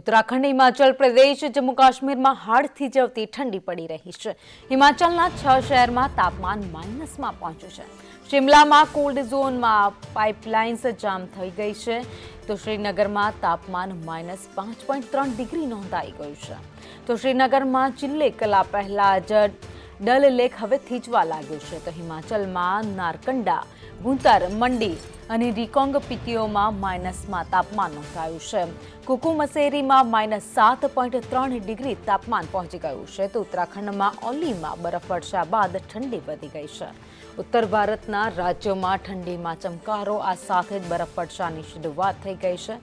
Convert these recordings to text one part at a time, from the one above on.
ઉત્તરાખંડ, હિમાચલ પ્રદેશ, જમ્મુ કાશ્મીરમાં હાડથી જવતી ઠંડી પડી રહી છે. હિમાચલના છ શહેરમાં તાપમાન માઇનસમાં પહોંચ્યું છે. શિમલામાં કોલ્ડ ઝોનમાં પાઇપલાઇન્સ જામ થઈ ગઈ છે. તો શ્રીનગરમાં તાપમાન માઇનસ પાંચ પોઈન્ટ ત્રણ ડિગ્રી નોંધાઈ ગયું છે. તો શ્રીનગરમાં ચિલ્લે કલા પહેલા જ ડલ લેક હવે થીંચવા લાગ્યો છે. તો હિમાચલમાં નારકંડા, ભૂંતર, મંડી અને રીકોંગ પીટીઓમાં માઇનસમાં તાપમાન નોંધાયું છે. કુકુમસેરીમાં માઇનસ સાત પોઈન્ટ ત્રણ ડિગ્રી તાપમાન પહોંચી ગયું છે. તો ઉત્તરાખંડમાં ઓલીમાં બરફવર્ષા બાદ ઠંડી વધી ગઈ છે. ઉત્તર ભારતના રાજ્યોમાં ઠંડીમાં ચમકારો, આ સાથે જ બરફવર્ષાની શરૂઆત થઈ ગઈ છે.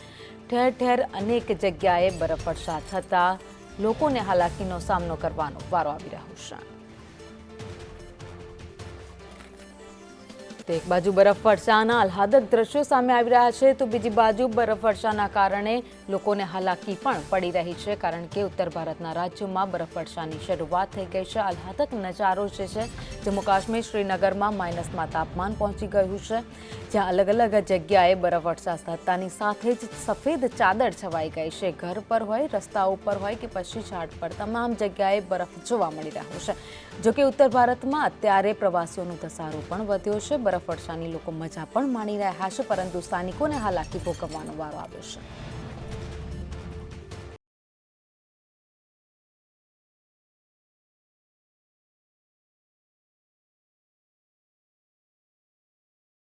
ઠેર ઠેર અનેક જગ્યાએ બરફવર્ષા થતાં લોકોને હાલાકીનો સામનો કરવાનો વારો આવી રહ્યો છે. તો એક બાજુ બરફ વર્ષાના આહલાદક દ્રશ્યો સામે આવી રહ્યા છે, તો બીજી બાજુ બરફ વર્ષાના કારણે લોકોને હાલાકી પણ પડી રહી છે, કારણ કે ઉત્તર ભારતના રાજ્યોમાં બરફ વર્ષાની શરૂઆત થઈ ગઈ છે. આહલાદક નજારો જે છે જમ્મુ કાશ્મીર શ્રીનગરમાં માઇનસમાં તાપમાન પહોંચી ગયું છે, જ્યાં અલગ અલગ જગ્યાએ બરફવર્ષા થતાની સાથે જ સફેદ ચાદર છવાઈ ગઈ છે. ઘર પર હોય રસ્તા ઉપર હોય કે પછી ઝાડ પર, તમામ જગ્યાએ બરફ જોવા મળી રહ્યો છે. જોકે ઉત્તર ભારતમાં અત્યારે પ્રવાસીઓનો ધસારો પણ વધ્યો છે. બરફવર્ષાની લોકો મજા પણ માણી રહ્યા છે, પરંતુ સ્થાનિકોને હાલાકી ભોગવવાનો વારો આવ્યો છે.